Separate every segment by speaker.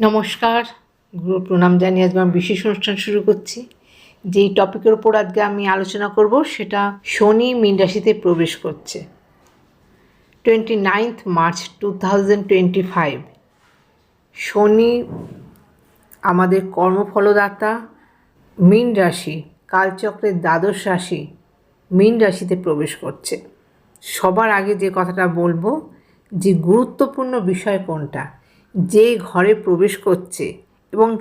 Speaker 1: নমস্কার, গুরু প্রণাম জানিয়ে আজকে আমি বিশেষ অনুষ্ঠান শুরু করছি। যেই টপিকের ওপর আজকে আমি আলোচনা করব সেটা শনি মীন রাশিতে প্রবেশ করছে। Twenty ninth March two thousand twenty five Shani আমাদের কর্মফলদাতা, মীন রাশি, কালচক্রের দ্বাদশ রাশি, মীন রাশিতে প্রবেশ করছে। সবার আগে যে কথাটা বলব, যে গুরুত্বপূর্ণ বিষয় কোনটা? যে ঘরে প্রবেশ করছে এবং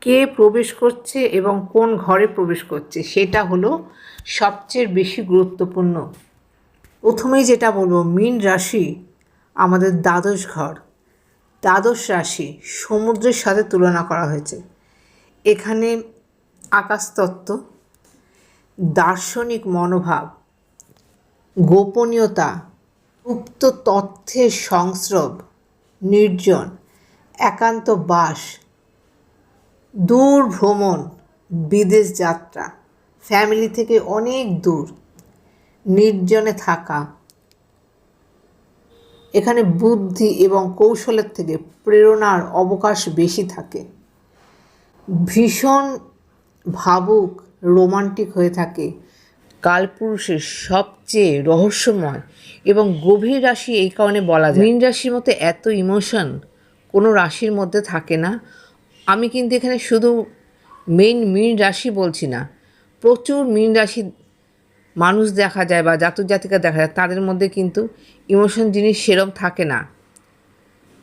Speaker 1: কে প্রবেশ করছে এবং কোন ঘরে প্রবেশ করছে সেটা হলো সবচেয়ে বেশি গুরুত্বপূর্ণ। প্রথমেই যেটা বলব, মীন রাশি আমাদের দ্বাদশ ঘর। দ্বাদশ রাশি সমুদ্রের সাথে তুলনা করা হয়েছে। এখানে আকাশতত্ত্ব দার্শনিক মনোভাব, গোপনীয়তা, গুপ্ত তথ্যের সংস্রব, নির্জন একান্ত বাস দূর ভ্রমণ বিদেশ যাত্রা ফ্যামিলি থেকে অনেক দূর, নির্জনে থাকা, এখানে বুদ্ধি এবং কৌশলের থেকে প্রেরণার অবকাশ বেশি থাকে। ভীষণ ভাবুক, রোমান্টিক হয়ে থাকে। কালপুরুষের সবচেয়ে রহস্যময় এবং গভীর রাশি এই কারণে বলা যায়। মীন রাশির মতো এত ইমোশন কোনো রাশির মধ্যে থাকে না। আমি কিন্তু এখানে শুধু মেইন মীন রাশি বলছি না, প্রচুর মীন রাশি মানুষ দেখা যায় বা জাতক জাতিকা দেখা যায়, তাদের মধ্যে কিন্তু ইমোশন জিনিস সেরম থাকে না।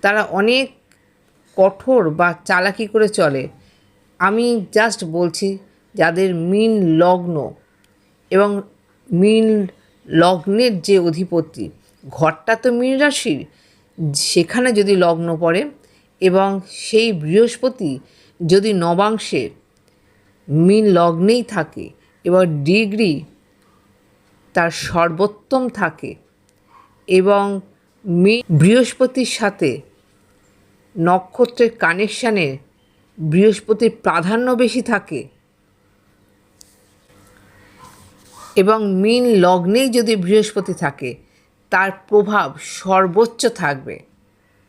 Speaker 1: তারা অনেক কঠোর বা চালাকি করে চলে। আমি জাস্ট বলছি যাদের মিন লগ্ন এবং মিন লগ্নের যে অধিপতি, ঘরটা তো মীন রাশির, সেখানে যদি লগ্ন পড়ে এবং সেই বৃহস্পতি যদি নবাংশে মিন লগ্নেই থাকে এবং ডিগ্রি তার সর্বোত্তম থাকে এবং মি বৃহস্পতির সাথে নক্ষত্রের কানেকশানে বৃহস্পতির প্রাধান্য বেশি থাকে এবং মিন লগ্নেই যদি বৃহস্পতি থাকে, তার প্রভাব সর্বোচ্চ থাকবে।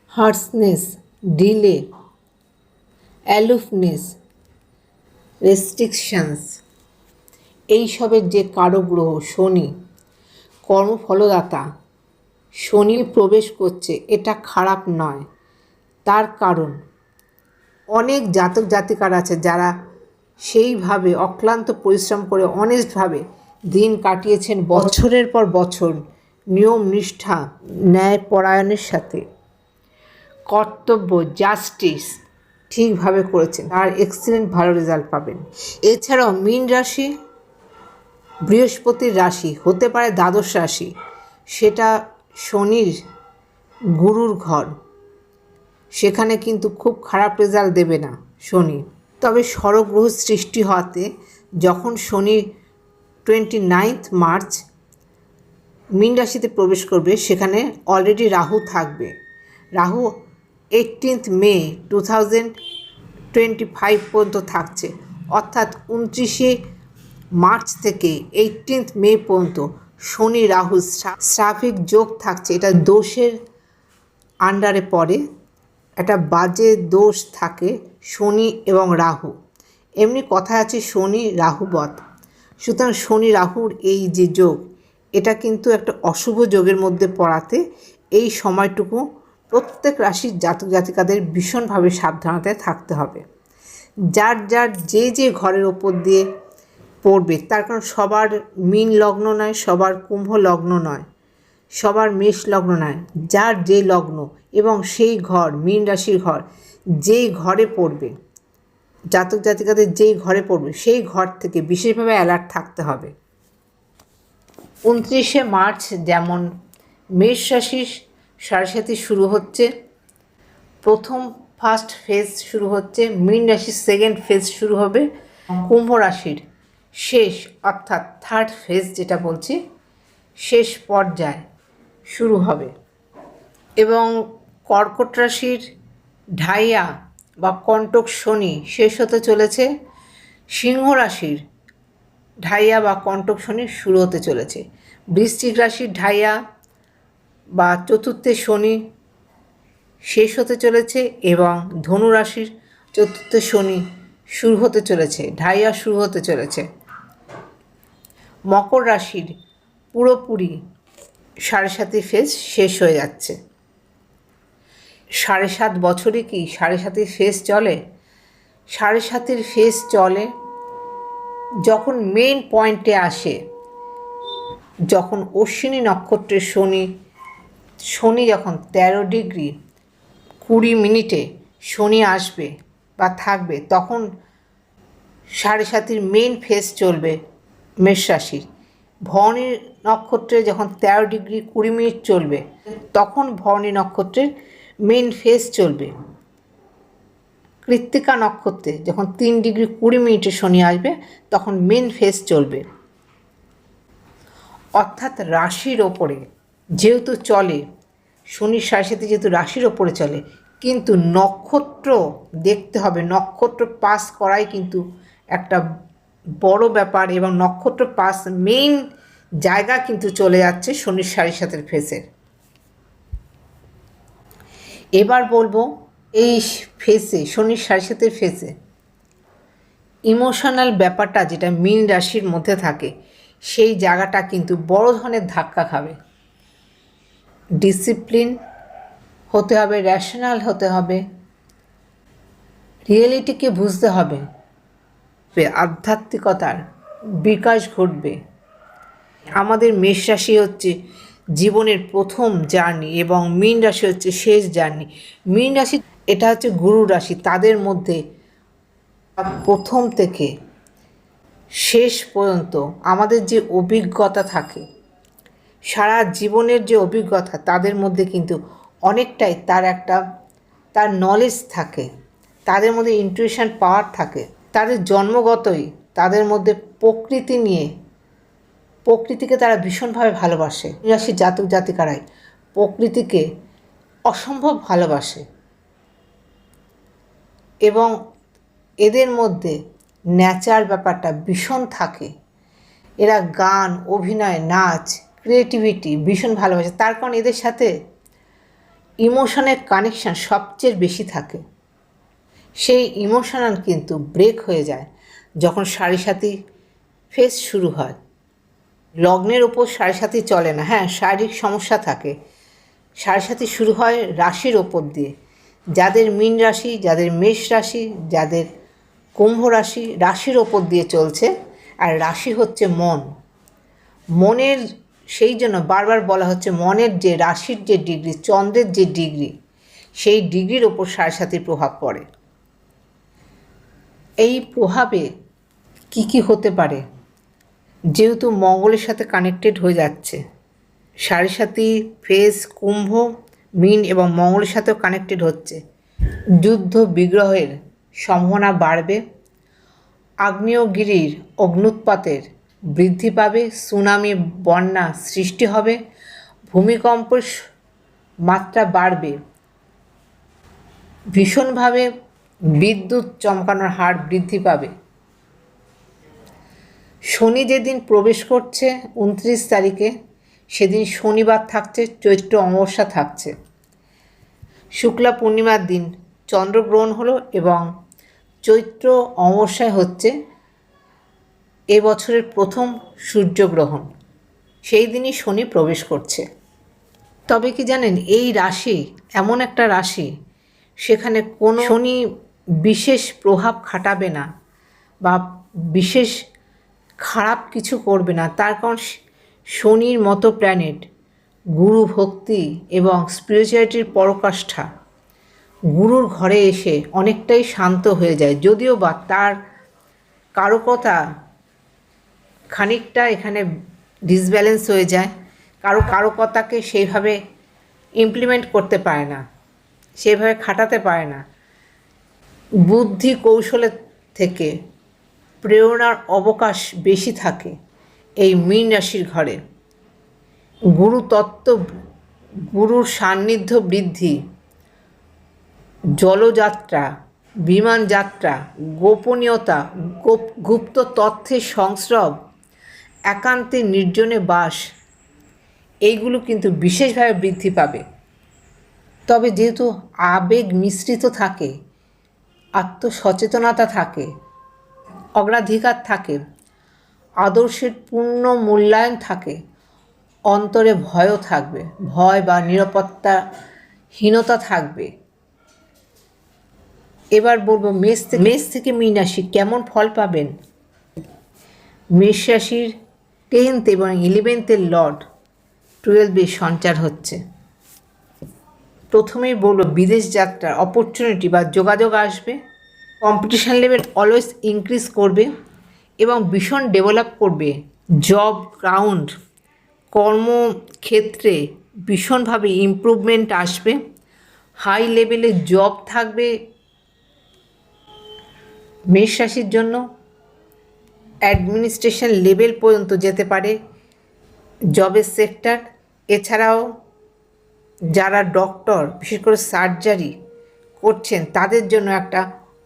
Speaker 1: হার্সনেস। ডিলে অ্যালুফনেস রেস্ট্রিকশনস এইসবের যে গ্রহ শনি, কর্মফলদাতা, শনি প্রবেশ করছে, এটা খারাপ নয়। তার কারণ, অনেক জাতক জাতিকার আছে যারা সেইভাবে অক্লান্ত পরিশ্রম করে অনেস্টভাবে দিন কাটিয়েছেন, বছরের পর বছর নিয়ম নিষ্ঠা ন্যায় পরায়ণের সাথে। কর্তব্য জাস্টিস ঠিকভাবে করেছেন। আর এক্সিলেন্ট ভালো রেজাল্ট পাবেন। এছাড়াও মীন রাশি, বৃহস্পতির রাশি, হতে পারে দ্বাদশ রাশি, সেটা শনির গুরুর ঘর। সেখানে কিন্তু খুব খারাপ রেজাল্ট দেবে না শনি। তবে স্বরগ্রহ সৃষ্টি হওয়াতে যখন শনি টোয়েন্টি নাইন্থ মার্চ মীন রাশিতে প্রবেশ করবে, সেখানে অলরেডি রাহু থাকবে। Rahu eighteenth May two thousand twenty five পর্যন্ত থাকছে। অর্থাৎ উনত্রিশে মার্চ থেকে এইটিনথ মে পর্যন্ত শনি, রাহু স্রাফিক যোগ থাকছে। এটা দোষের আন্ডারে পড়ে। একটা বাজে দোষ থাকে শনি এবং রাহু। এমনি কথা আছে শনি রাহুবত সুতরাং শনি, রাহুর এই যে যোগ, এটা কিন্তু একটা অশুভ যোগের মধ্যে পড়াতে এই সময়টুকু প্রত্যেক রাশির জাতক জাতিকাদের ভীষণভাবে সাবধানতায় থাকতে হবে। যার যার যে যে ঘরের ওপর দিয়ে পড়বে, তার কারণ সবার মিন লগ্ন নয়, সবার কুম্ভ লগ্ন নয়, সবার মেষ লগ্ন নয়, যার যে লগ্ন এবং সেই ঘর, মীন রাশির ঘর, যেই ঘরে পড়বে, জাতক জাতিকাদের যেই ঘরে পড়বে, সেই ঘর থেকে বিশেষভাবে অ্যালার্ট থাকতে হবে। উনত্রিশে মার্চ যেমন মেষ রাশির সাড়ে শুরু হচ্ছে। প্রথম ফার্স্ট ফেজ শুরু হচ্ছে, মীন রাশির সেকেন্ড ফেজ শুরু হবে, কুম্ভ রাশির শেষ, অর্থাৎ থার্ড ফেজ যেটা বলছি, শেষ পর্যায় শুরু হবে। এবং কর্কট রাশির ঢাইয়া বা কণ্টক শনি শেষ হতে চলেছে, সিংহ রাশির ঢাইয়া বা কণ্টক শনি শুরু হতে চলেছে। বৃশ্চিক রাশির ঢাইয়া বা চতুর্থে শনি শেষ হতে চলেছে এবং ধনু রাশির চতুর্থ শনি শুরু হতে চলেছে, ঢাইয়া শুরু হতে চলেছে। মকর রাশির পুরোপুরি সাড়ে সাতি ফেজ শেষ হয়ে যাচ্ছে। সাড়ে সাত বছরে কি সাড়ে সাতির ফেজ চলে? সাড়ে সাতের ফেজ চলে যখন মেন পয়েন্টে আসে, যখন অশ্বিনী নক্ষত্রের শনি শনি যখন তেরো ডিগ্রি কুড়ি মিনিটে শনি আসবে বা থাকবে, তখন সাড়ে সাতির মেন ফেস চলবে মেষ রাশির। ভরণী নক্ষত্রে যখন তেরো ডিগ্রি কুড়ি মিনিট চলবে, তখন ভরণী নক্ষত্রের মেন ফেস চলবে। কৃত্তিকা নক্ষত্রে যখন তিন ডিগ্রি কুড়ি মিনিটে শনি আসবে, তখন মেন ফেস চলবে। অর্থাৎ রাশির ওপরে যেহেতু চলে শনির সাড়ে সাথে যেহেতু রাশির ওপরে চলে, কিন্তু নক্ষত্র দেখতে হবে। নক্ষত্র পাস করাই কিন্তু একটা বড় ব্যাপার এবং নক্ষত্র পাস মেইন জায়গা কিন্তু চলে যাচ্ছে শনির সাড়ে সাতের ফেসের এবার বলব, এই ফেসে শনির সাড়ে সাতের ফেসে ইমোশনাল ব্যাপারটা যেটা মীন রাশির মধ্যে থাকে, সেই জায়গাটা কিন্তু বড় ধরনের ধাক্কা খাবে। ডিসিপ্লিন হতে হবে র্যাশনাল হতে হবে রিয়েলিটিকে বুঝতে হবে আধ্যাত্মিকতার বিকাশ ঘটবে। আমাদের মেষ রাশি হচ্ছে জীবনের প্রথম জার্নি এবং মীন রাশি হচ্ছে শেষ জার্নি। মীন রাশি, এটা হচ্ছে গুরু রাশি, তাদের মধ্যে প্রথম থেকে শেষ পর্যন্ত আমাদের যে অভিজ্ঞতা থাকে সারা জীবনের যে অভিজ্ঞতা তাদের মধ্যে কিন্তু অনেকটাই তার একটা, তার নলেজ থাকে, তাদের মধ্যে ইন্টুইশন পাওয়ার থাকে, তাদের জন্মগতই তাদের মধ্যে প্রকৃতি নিয়ে, প্রকৃতিকে তারা ভীষণভাবে ভালোবাসে। রাশি জাতক জাতিকারাই প্রকৃতিকে অসম্ভব ভালোবাসে। এবং এদের মধ্যে ন্যাচার ব্যাপারটা ভীষণ থাকে। এরা গান, অভিনয়, নাচ ক্রিয়েটিভিটি ভীষণ ভালোবাসে। তার কারণ এদের সাথে ইমোশনের কানেকশান সবচেয়ে বেশি থাকে। সেই ইমোশনাল কিন্তু ব্রেক হয়ে যায় যখন সাড়ে সাথী ফেস শুরু হয়। লগ্নের ওপর সাড়ে সাথী চলে না হ্যাঁ শারীরিক সমস্যা থাকে। সাড়ে সাথী শুরু হয় রাশির ওপর দিয়ে। যাদের মীন রাশি, যাদের মেষ রাশি, যাদের কুম্ভ রাশি, রাশির ওপর দিয়ে চলছে। আর রাশি হচ্ছে মন। মনের সেই জন্য বারবার বলা হচ্ছে মনের যে রাশির যে ডিগ্রি, চন্দ্রের যে ডিগ্রি, সেই ডিগ্রির ওপর সাড়ে সাতির প্রভাব পড়ে। এই প্রভাবে কি কি হতে পারে? যেহেতু মঙ্গলের সাথে কানেক্টেড হয়ে যাচ্ছে, সাড়ে ফেস কুম্ভ, মিন এবং মঙ্গলের সাথেও কানেক্টেড হচ্ছে। যুদ্ধ, বিগ্রহের সম্ভাবনা বাড়বে। আগ্নেয়গিরির অগ্নুৎপাতের বৃদ্ধি পাবে, সুনামি, বন্যা সৃষ্টি হবে, ভূমিকম্পের মাত্রা বাড়বে। ভীষণভাবে বিদ্যুৎ চমকানোর হার বৃদ্ধি পাবে। শনি যেদিন প্রবেশ করছে, উনত্রিশ তারিখে, সেদিন শনিবার থাকছে, চৈত্র অমাবস্যা থাকছে। শুক্লা পূর্ণিমার দিন, চন্দ্রগ্রহণ হলো এবং চৈত্র অমাবস্যায় হচ্ছে এ বছরের প্রথম সূর্যগ্রহণ। সেই দিনই শনি প্রবেশ করছে। তবে কি জানেন, এই রাশি, এমন একটা রাশি, সেখানে কোনো শনি বিশেষ প্রভাব খাটাবে না বা বিশেষ খারাপ কিছু করবে না। তার কারণ শনির মতো প্ল্যানেট গুরু ভক্তি এবং স্পিরিচুয়ালিটির পরকাষ্ঠা, গুরুর ঘরে এসে অনেকটাই শান্ত হয়ে যায়। যদিও বা তার কারকতা খানিকটা এখানে ডিসব্যালেন্স হয়ে যায়। কারও কারও কথাকে সেইভাবে ইমপ্লিমেন্ট করতে পারে না সেভাবে খাটাতে পারে না। বুদ্ধি কৌশলের থেকে প্রেরণার অবকাশ বেশি থাকে এই মীন রাশির ঘরে। গুরু তত্ত্ব, গুরুর সান্নিধ্য বৃদ্ধি, জলযাত্রা বিমান যাত্রা গোপনীয়তা গুপ্ত তথ্যের সংস্রব একান্তে নির্জনে বাস, এইগুলো কিন্তু বিশেষভাবে বৃদ্ধি পাবে। তবে যেহেতু আবেগ মিশ্রিত থাকে, আত্মসচেতনতা থাকে, অগ্রাধিকার থাকে, আদর্শের পূর্ণ মূল্যায়ন থাকে, অন্তরে ভয়ও থাকবে, ভয় বা নিরাপত্তাহীনতা থাকবে। এবার বলব মেষ থেকে মেষ থেকে মীন কেমন ফল পাবেন? মেষ রাশির টেন্থ এবং ইলেভেন্থের লর্ড টুয়েলভে সঞ্চার হচ্ছে। প্রথমেই বলব বিদেশ যাত্রার অপরচুনিটি বা যোগাযোগ আসবে কম্পিটিশান লেভেল অলওয়েজ ইনক্রিজ করবে এবং ভীষণ ডেভেলপ করবে। জব গ্রাউন্ড কর্মক্ষেত্রে ভীষণভাবে ইমপ্রুভমেন্ট আসবে। হাই লেভেলে জব থাকবে। মেষ রাশির জন্য অ্যাডমিনিস্ট্রেশন লেভেল পর্যন্ত যেতে পারে, জবের সেক্টর, এছাড়াও যারা ডক্টর, বিশেষ করে সার্জারি করছেন, তাদের জন্য একটা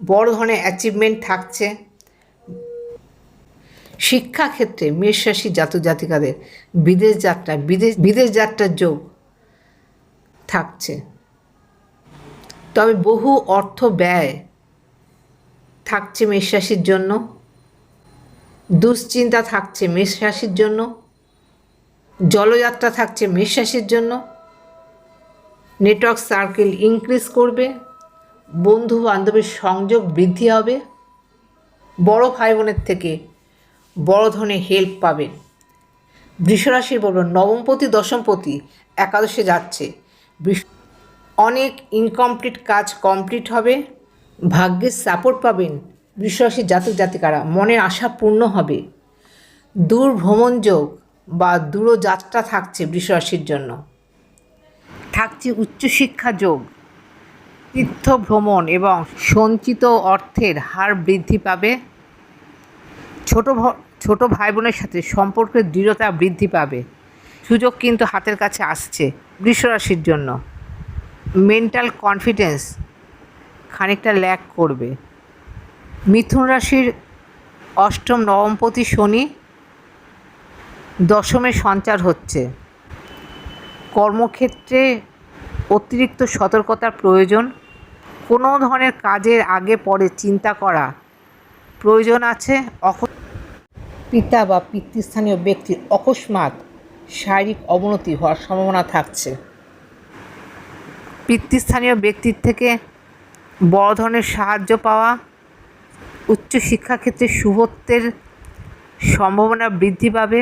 Speaker 1: বড় ধরনের অ্যাচিভমেন্ট থাকছে। শিক্ষাক্ষেত্রে মেষ রাশি জাতক জাতিকাদের বিদেশ যাত্রা, বিদেশ বিদেশ যাত্রার যোগ থাকছে। তবে বহু অর্থ ব্যয় থাকছে মেষ রাশির জন্য। দুশ্চিন্তা থাকছে মেষ রাশির জন্য, জলযাত্রা থাকছে মেষ রাশির জন্য নেটওয়ার্ক সার্কেল ইনক্রিজ করবে বন্ধু বান্ধবের সংযোগ বৃদ্ধি হবে, বড় ভাই বোনের থেকে বড় ধরনের হেল্প পাবেন বৃষরাশির বলব নবমপতি, দশমপতি একাদশে যাচ্ছে। অনেক ইনকমপ্লিট কাজ কমপ্লিট হবে, ভাগ্যের সাপোর্ট পাবেন বৃষরাশির জাতক জাতিকারা মনের আশা পূর্ণ হবে। দূর ভ্রমণ যোগ বা দূরযাত্রা থাকছে বৃষরাশির জন্য। থাকছে উচ্চশিক্ষা যোগ। তীর্থ ভ্রমণ এবং সঞ্চিত অর্থের হার বৃদ্ধি পাবে। ছোট ছোট ভাই বোনের সাথে সম্পর্কের দৃঢ়তা বৃদ্ধি পাবে। সুযোগ কিন্তু হাতের কাছে আসছে বৃষরাশির জন্য। মেন্টাল কনফিডেন্স খানিকটা ল্যাক করবে। মিথুন রাশির অষ্টম নবমপতি শনি দশমে সঞ্চার হচ্ছে। কর্মক্ষেত্রে অতিরিক্ত সতর্কতার প্রয়োজন। কোনো ধরনের কাজের আগে পরে চিন্তা করা প্রয়োজন আছে। অক পিতা বা পিতৃস্থানীয় ব্যক্তির অকস্মাৎ শারীরিক অবনতি হওয়ার সম্ভাবনা থাকছে। পিতৃস্থানীয় ব্যক্তির থেকে বড় ধরনের সাহায্য পাওয়া উচ্চ শিক্ষাক্ষেত্রে শুভত্বের সম্ভাবনা বৃদ্ধি পাবে।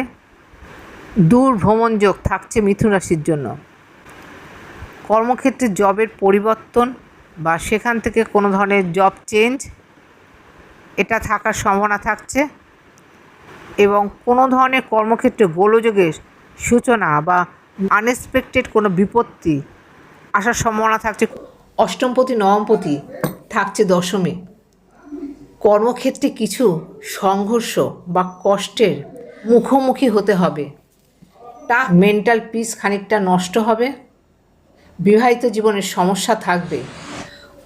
Speaker 1: দূর ভ্রমণ যোগ থাকছে মিথুন রাশির জন্য। কর্মক্ষেত্রে জবের পরিবর্তন বা সেখান থেকে কোনো ধরনের জব চেঞ্জ, এটা থাকার সম্ভাবনা থাকছে এবং কোনো ধরনের কর্মক্ষেত্রে গোলযোগের সূচনা বা আনএক্সপেক্টেড কোনো বিপত্তি আসার সম্ভাবনা থাকছে। অষ্টমপতি, নবমপতি থাকছে দশমে। কর্মক্ষেত্রে কিছু সংঘর্ষ বা কষ্টের মুখোমুখি হতে হবে। তা মেন্টাল পিস খানিকটা নষ্ট হবে। বিবাহিত জীবনের সমস্যা থাকবে।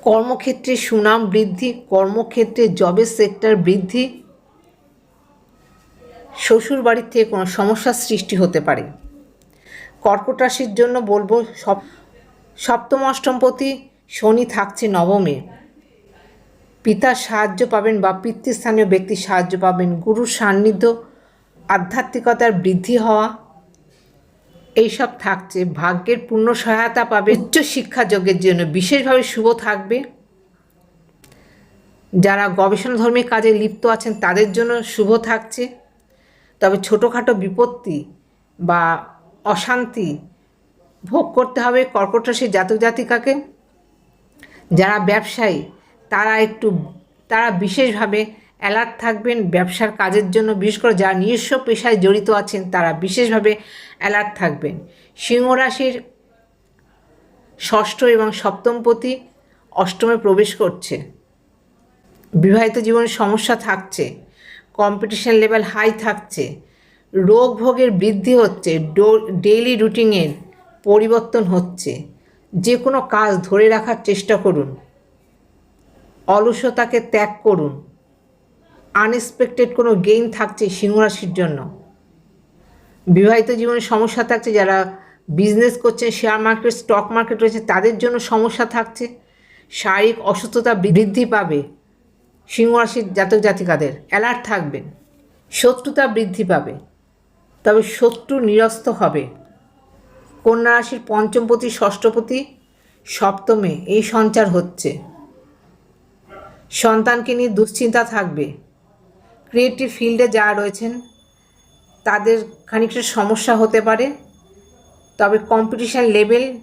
Speaker 1: কর্মক্ষেত্রে সুনাম বৃদ্ধি, কর্মক্ষেত্রে জবের সেক্টর বৃদ্ধি। শ্বশুর বাড়ির থেকে কোনো সমস্যার সৃষ্টি হতে পারে। কর্কট রাশির জন্য বলব সপ, সপ্তম অষ্টমপতি শনি থাকছে নবমে। পিতার সাহায্য পাবেন বা পিতৃস্থানীয় ব্যক্তির সাহায্য পাবেন। গুরুর সান্নিধ্য, আধ্যাত্মিকতার বৃদ্ধি হওয়া, এইসব থাকছে। ভাগ্যের পূর্ণ সহায়তা পাবে। উচ্চ শিক্ষা যোগের জন্য বিশেষভাবে শুভ থাকবে। যারা গবেষণাধর্মী কাজে লিপ্ত আছেন, তাদের জন্য শুভ থাকছে। তবে ছোটোখাটো বিপত্তি বা অশান্তি ভোগ করতে হবে কর্কট রাশির জাতক জাতিকাকে। যারা ব্যবসায়ী তারা একটু, তারা বিশেষভাবে অ্যালার্ট থাকবেন ব্যবসার কাজের জন্য, বিশেষ করে যারা নিজস্ব পেশায় জড়িত আছেন, তারা বিশেষভাবে অ্যালার্ট থাকবেন। সিংহ রাশির ষষ্ঠ এবং সপ্তমপতি অষ্টমে প্রবেশ করছে। বিবাহিত জীবনে সমস্যা থাকছে কম্পিটিশন লেভেল হাই থাকছে, রোগ ভোগের বৃদ্ধি হচ্ছে ডেইলি রুটিনের পরিবর্তন হচ্ছে। যে কোনো কাজ ধরে রাখার চেষ্টা করুন। অলসতাকে ত্যাগ করুন। আনএক্সপেক্টেড কোনো গেইন থাকছে সিংহরাশির জন্য। বিবাহিত জীবনে সমস্যা থাকছে, যারা বিজনেস করছেন শেয়ার মার্কেট স্টক মার্কেট রয়েছে, তাদের জন্য সমস্যা থাকছে। শারীরিক অসুস্থতা বৃদ্ধি পাবে সিংহরাশির জাতক জাতিকাদের। অ্যালার্ট থাকবেন শত্রুতা বৃদ্ধি পাবে। তবে শত্রু নিরস্ত হবে। কন্যা রাশির পঞ্চমপতি, ষষ্ঠপতি, সপ্তমে এই সঞ্চার হচ্ছে। সন্তানকে নিয়ে দুশ্চিন্তা থাকবে। ক্রিয়েটিভ ফিল্ডে যারা রয়েছেন, তাদের খানিকটা সমস্যা হতে পারে, তবে কম্পিটিশান লেভেল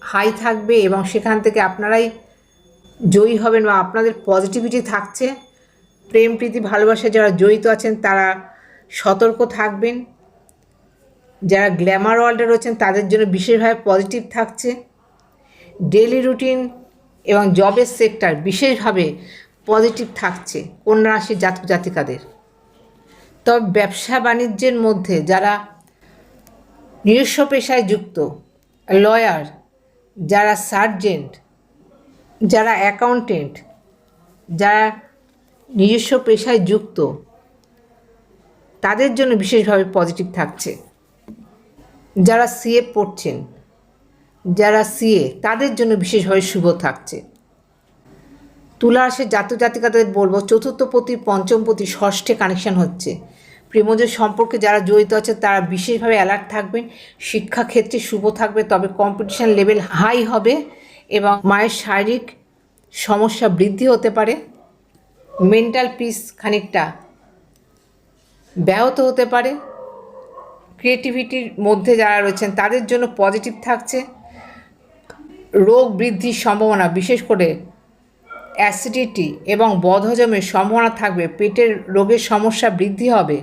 Speaker 1: হাই থাকবে এবং সেখান থেকে আপনারাই জয়ী হবেন বা আপনাদের পজিটিভিটি থাকছে। প্রেম, প্রীতি ভালোবাসা যারা জড়িত আছেন, তারা সতর্ক থাকবেন। যারা গ্ল্যামার ওয়ার্ল্ডে রয়েছেন, তাদের জন্য বিশেষভাবে পজিটিভ থাকছে। ডেলি রুটিন এবং জবের সেক্টর বিশেষভাবে পজিটিভ থাকছে কন্যা রাশির জাতক জাতিকাদের। তবে ব্যবসা বাণিজ্যের মধ্যে যারা নিজস্ব পেশায় যুক্ত লয়ার যারা সার্জেন্ট যারা অ্যাকাউন্টেন্ট যারা নিজস্ব পেশায় যুক্ত, তাদের জন্য বিশেষভাবে পজিটিভ থাকছে। যারা সিএ পড়ছেন যারা সিএ, তাদের জন্য বিশেষভাবে শুভ থাকছে। তুলা রাশির জাতক জাতিকাদের বলব, চতুর্থ পতি পঞ্চম পতি ষষ্ঠে কানেকশন হচ্ছে। প্রেমজের সম্পর্কে যারা জড়িত আছে, তারা বিশেষভাবে অ্যালার্ট থাকবেন শিক্ষাক্ষেত্রে শুভ থাকবে, তবে কম্পিটিশান লেভেল হাই হবে এবং মায়ের শারীরিক সমস্যা বৃদ্ধি হতে পারে। মেন্টাল পিস খানিকটা ব্যাহত হতে পারে। ক্রিয়েটিভিটির মধ্যে যারা রয়েছেন, তাদের জন্য পজিটিভ থাকছে। রোগ বৃদ্ধির সম্ভাবনা, বিশেষ করে অ্যাসিডিটি এবং বদহজমের সম্ভাবনা থাকবে, পেটের রোগের সমস্যা বৃদ্ধি হবে,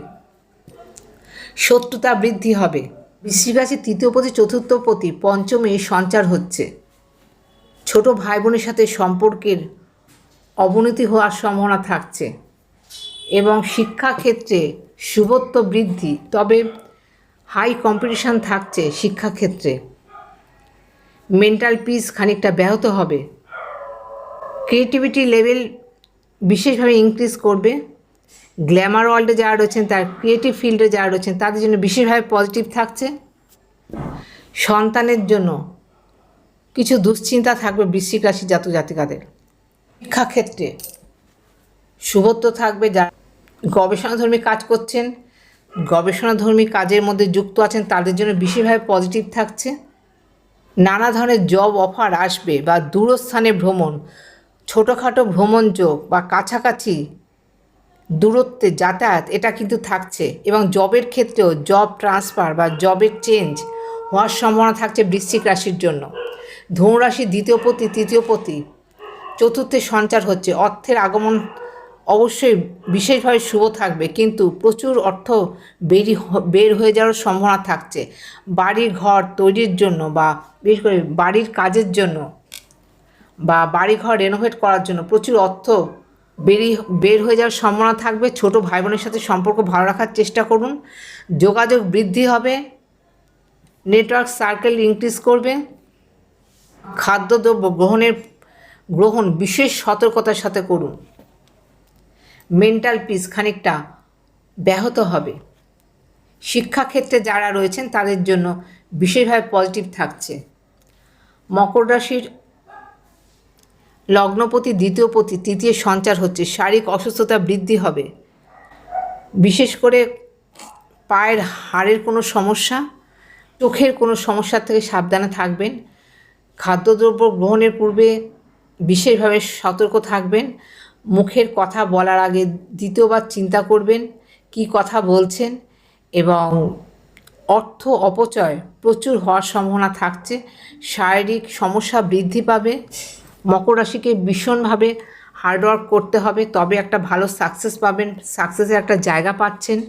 Speaker 1: শত্রুতা বৃদ্ধি হবে। বৃশ্চিক রাশি তৃতীয় পতি, চতুর্থ পতি, পঞ্চমে সঞ্চার হচ্ছে। ছোট ভাই বোনের সাথে সম্পর্কের অবনতি হওয়ার সম্ভাবনা থাকছে এবং শিক্ষাক্ষেত্রে শুভত্ব বৃদ্ধি, তবে হাই কম্পিটিশান থাকছে শিক্ষাক্ষেত্রে। মেন্টাল পিস খানিকটা ব্যাহত হবে। ক্রিয়েটিভিটি লেভেল বিশেষভাবে ইনক্রিজ করবে। গ্ল্যামার ওয়ার্ল্ডে যারা রয়েছেন, তার ক্রিয়েটিভ ফিল্ডে যারা রয়েছেন, তাদের জন্য বিশেষভাবে পজিটিভ থাকছে। সন্তানের জন্য কিছু দুশ্চিন্তা থাকবে বৃশ্চিক রাশি জাতক জাতিকাদের। শিক্ষাক্ষেত্রে শুভত্ব থাকবে যা গবেষণাধর্মী কাজ করছেন, গবেষণাধর্মী কাজের মধ্যে যুক্ত আছেন, তাদের জন্য বিশেষভাবে পজিটিভ থাকছে। নানা ধরনের জব অফার আসবে বা দূরস্থানে ভ্রমণ, ছোটোখাটো ভ্রমণ যোগ বা কাছাকাছি দূরত্বে যাতায়াত, এটা কিন্তু থাকছে। এবং জবের ক্ষেত্রেও জব ট্রান্সফার বা জবের চেঞ্জ হওয়ার সম্ভাবনা থাকছে বৃশ্চিক রাশির জন্য। ধনুরাশির দ্বিতীয় পতি, তৃতীয় পতি, চতুর্থে সঞ্চার হচ্ছে, অর্থের আগমন অবশ্যই বিশেষভাবে শুভ থাকবে, কিন্তু প্রচুর অর্থ বেরি বের হয়ে যাওয়ার সম্ভাবনা থাকছে। বাড়ি ঘর তৈরির জন্য বা বিশেষ করে বাড়ির কাজের জন্য বা বাড়ি ঘর রেনোভেট করার জন্য প্রচুর অর্থ বেরি, বের হয়ে যাওয়ার সম্ভাবনা থাকবে। ছোট ভাই বোনের সাথে সম্পর্ক ভালো রাখার চেষ্টা করুন। যোগাযোগ বৃদ্ধি হবে। নেটওয়ার্ক সার্কেল ইনক্রিজ করবে। খাদ্যদ্রব্য গ্রহণের, গ্রহণ বিশেষ সতর্কতার সাথে করুন। মেন্টাল পিস খানিকটা ব্যাহত হবে। শিক্ষাক্ষেত্রে যারা রয়েছেন, তাদের জন্য বিশেষভাবে পজিটিভ থাকছে। মকর রাশির লগ্নপতি দ্বিতীয় পতি, তৃতীয় সঞ্চার হচ্ছে, শারীরিক অসুস্থতা বৃদ্ধি হবে। বিশেষ করে পায়ের হাড়ের কোনো সমস্যা, চোখের কোনো সমস্যা থেকে সাবধানে থাকবেন। খাদ্যদ্রব্য গ্রহণের পূর্বে বিশেষভাবে সতর্ক থাকবেন। মুখের কথা বলার আগে দ্বিতীয়বার চিন্তা করবেন কি কথা বলছেন এবং অর্থ অপচয় প্রচুর হওয়ার সম্ভাবনা থাকছে, শারীরিক সমস্যা বৃদ্ধি পাবে, মকর রাশিকে ভীষণভাবে হার্ডওয়ার্ক করতে হবে, তবে একটা ভালো সাকসেস পাবেন সাকসেসের একটা জায়গা পাচ্ছেন।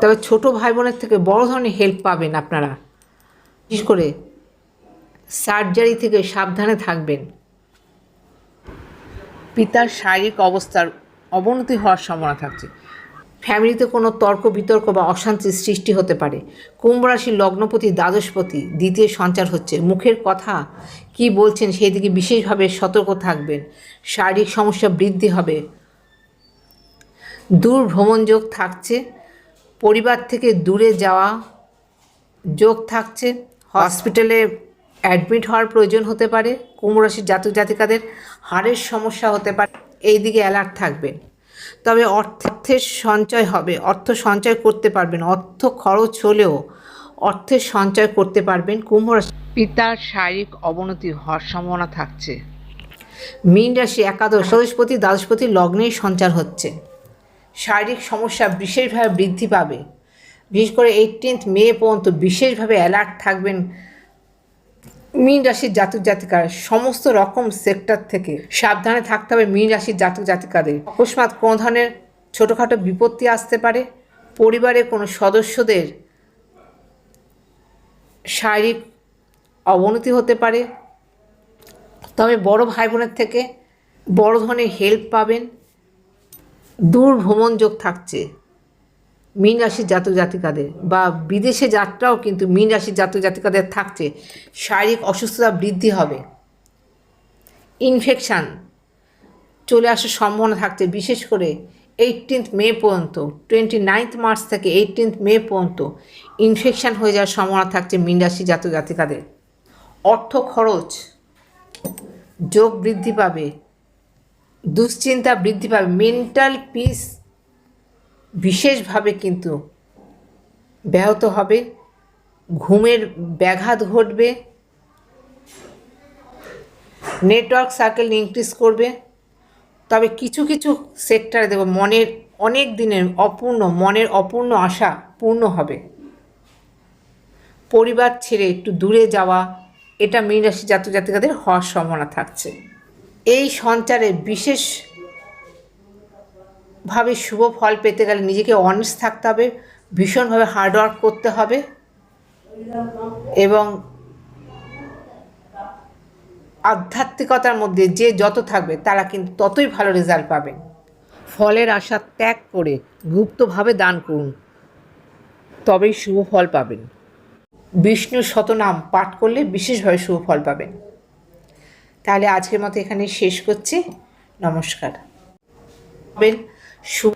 Speaker 1: তবে ছোট ভাই বোনের থেকে বড় ধরনের হেল্প পাবেন আপনারা। বিশেষ করে সার্জারি থেকে সাবধানে থাকবেন। পিতার শারীরিক অবস্থার অবনতি হওয়ার সম্ভাবনা থাকছে। ফ্যামিলিতে কোনো তর্ক, বিতর্ক বা অশান্তির সৃষ্টি হতে পারে। কুম্ভ রাশির লগ্নপতি, দ্বাদশপতি, দ্বিতীয় সঞ্চার হচ্ছে। মুখের কথা কি বলছেন সেই দিকে বিশেষভাবে সতর্ক থাকবেন। শারীরিক সমস্যা বৃদ্ধি হবে। দূর ভ্রমণ যোগ থাকছে। পরিবার থেকে দূরে যাওয়া যোগ থাকছে। হসপিটালে অ্যাডমিট হওয়ার প্রয়োজন হতে পারে। কুম্ভ রাশির জাতক জাতিকাদের হাড়ের সমস্যা হতে পারে এই দিকে অ্যালার্ট থাকবেন তবে অর্থের সঞ্চয় হবে অর্থ সঞ্চয় করতে পারবেন অর্থ খরচ হলেও অর্থের সঞ্চয় করতে পারবেন কুম্ভ রাশি পিতার শারীরিক অবনতি হওয়ার সম্ভাবনা থাকছে। মীন রাশি একাদশ সদস্যপতি দ্বাদশপতি লগ্নেই সঞ্চার হচ্ছে। শারীরিক সমস্যা বিশেষভাবে বৃদ্ধি পাবে। বিশেষ করে এইটিনথ মে পর্যন্ত বিশেষভাবে অ্যালার্ট থাকবেন মীন রাশির জাতক জাতিকার সমস্ত রকম সেক্টর থেকে সাবধানে থাকতে হবে মীন রাশির জাতক জাতিকাদের। অকস্মাৎ কোনো ধরনের ছোটোখাটো বিপত্তি আসতে পারে। পরিবারের কোনো সদস্যদের শারীরিক অবনতি হতে পারে। তবে বড় ভাই বোনের থেকে বড় ধরনের হেল্প পাবেন। দূর ভ্রমণ যোগ থাকছে। মীন রাশির জাতক জাতিকাদের বা বিদেশে যাত্রাও কিন্তু মীন রাশির জাতক জাতিকাদের থাকছে। শারীরিক অসুস্থতা বৃদ্ধি হবে। ইনফেকশান চলে আসার সম্ভাবনা থাকছে, বিশেষ করে এইটিনথ মে পর্যন্ত টোয়েন্টি নাইন্থ মার্চ থেকে এইটিনথ মে পর্যন্ত ইনফেকশান হয়ে যাওয়ার সম্ভাবনা থাকছে মীন রাশি জাতক জাতিকাদের। অর্থ খরচ যোগ বৃদ্ধি পাবে, দুশ্চিন্তা বৃদ্ধি পাবে মেন্টাল পিস বিশেষভাবে কিন্তু ব্যাহত হবে, ঘুমের ব্যাঘাত ঘটবে নেটওয়ার্ক সার্কেল ইনক্রিজ করবে। তবে কিছু কিছু সেক্টরে দেব মনের অনেক দিনের অপূর্ণ, মনের অপূর্ণ আশা পূর্ণ হবে। পরিবার ছেড়ে একটু দূরে যাওয়া, এটা মীন রাশি জাতক জাতিকাদের হওয়ার সম্ভাবনা থাকছে। এই সঞ্চারে বিশেষ ভাবে শুভ ফল পেতে গেলে নিজেকে অনেস্ট থাকতে হবে, ভীষণভাবে হার্ডওয়ার্ক করতে হবে এবং আধ্যাত্মিকতার মধ্যে যে যত থাকবে তারা কিন্তু ততই ভালো রেজাল্ট পাবেন। ফলের আশা ত্যাগ করে গুপ্তভাবে দান করুন, তবেই শুভ ফল পাবেন। বিষ্ণুর শতনাম পাঠ করলে বিশেষভাবে শুভ ফল পাবেন। তাহলে আজকের মতো এখানে শেষ করছি। নমস্কার। শুভ